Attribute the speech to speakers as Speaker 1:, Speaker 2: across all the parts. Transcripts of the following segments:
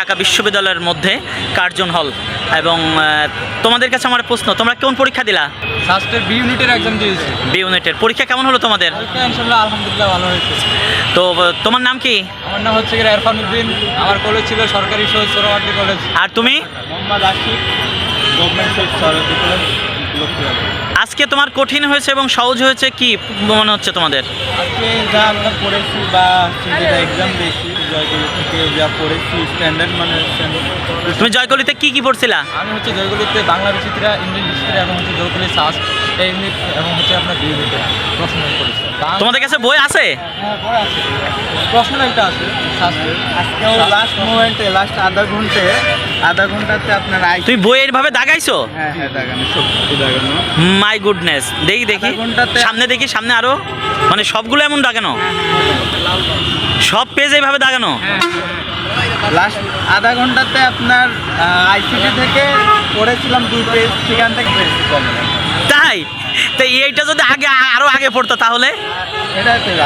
Speaker 1: ঢাকা বিশ্ববিদ্যালয়ের মধ্যে কার্জন হল। এবং তোমাদের কাছে আমার প্রশ্ন তোমরা কোন পরীক্ষা দিলা?
Speaker 2: ফার্স্টের বি ইউনিটের এক্সাম দিয়েছি।
Speaker 1: বি ইউনিটের পরীক্ষা কেমন হলো তোমাদের?
Speaker 2: আলহামদুলিল্লাহ ভালো হয়েছে।
Speaker 1: তো তোমার নাম কি?
Speaker 2: আমার নাম হচ্ছে ইরফান উদ্দিন। আমার কলেজ ছিল সরকারি শহীদ সোহরাওয়ার্দী কলেজ
Speaker 1: আর তুমি?
Speaker 2: মোহাম্মদ আশিক গভর্নমেন্ট শহীদ সোহরাওয়ার্দী কলেজ
Speaker 1: আজকে তোমার কঠিন হয়েছে এবং সহজ হয়েছে কি মনে হচ্ছে তোমাদের?
Speaker 2: আজকে যা আমরা পড়েছি বা যেটা এক্সাম দিয়েছি জয়গুলি থেকে যা পড়েছি স্ট্যান্ডার্ড মানে
Speaker 1: তুমি জয়কলিতে কি কি পড়ছিলা?
Speaker 2: আমি হচ্ছে জয়গুলিতে বাংলা বিচিত্রা ইংলিশ বিচিত্রা এবং হচ্ছে জয়গুলি সাস এই এবং হচ্ছে আপনার দুই প্রশ্ন করেছি
Speaker 1: তোমাদের কাছে বই আছে?
Speaker 2: হ্যাঁ পরে আছে। প্রশ্ন একটা আছে শাস্ত্রের
Speaker 3: লাস্ট মোমেন্টে লাস্ট আধা ঘন্টে আধা ঘন্টাতে আপনার আই
Speaker 1: তুমি বই এইভাবে দাগাইছো?
Speaker 3: হ্যাঁ হ্যাঁ দাগানো সত্যি দাগানো।
Speaker 1: মাই গুডনেস দেখি দেখি। সামনে দেখি সামনে আরও? মানে সবগুলো এমন দাগানো? সব পেজ এইভাবে দাগানো?
Speaker 3: লাস্ট আধা ঘন্টাতে আপনার আইসিটি থেকে পড়েছিলাম দুই পেজ সেখান থেকে
Speaker 1: তাই? তো এইটা যদি আগে আরও আগে পড়তো তাহলে?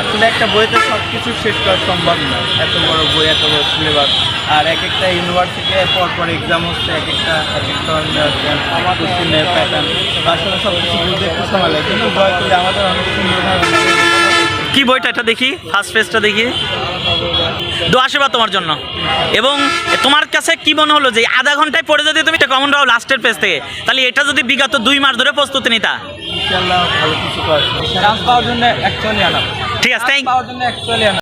Speaker 3: আসলে একটা বইতে সব কিছু শেষ করা সম্ভব না। এত বড় বই এত বড় সিলেবাস। আর এক একটা ইউনিভার্সিটি পর পর এক্সাম হচ্ছে এক একটা এক একটা কোশ্চেনের প্যাটার্ন আসলে সব কিছু বুঝতে একটু সময় লাগে। কিন্তু আমাদের অনেক সুন্দরভাবে
Speaker 1: কি বইটা এটা দেখি? ফার্স্ট পেজটা দেখি। দু আশীর্বাদ তোমার জন্য। এবং তোমার কাছে কি মনে হলো যে আধা ঘন্টায় পড়ে যদি তুমি কমন রাও লাস্টের পেজ থেকে তাহলে এটা যদি বিগত দুই মাস ধরে প্রস্তুতি নিতা?
Speaker 3: ইনশাল্লাহ ভালো কিছু করে
Speaker 2: চান্স পাওয়ার জন্য অ্যাকচুয়ালি আনা।
Speaker 1: ঠিক আছে থ্যাংক
Speaker 2: পাওয়ার জন্য অ্যাকচুয়ালি আনা।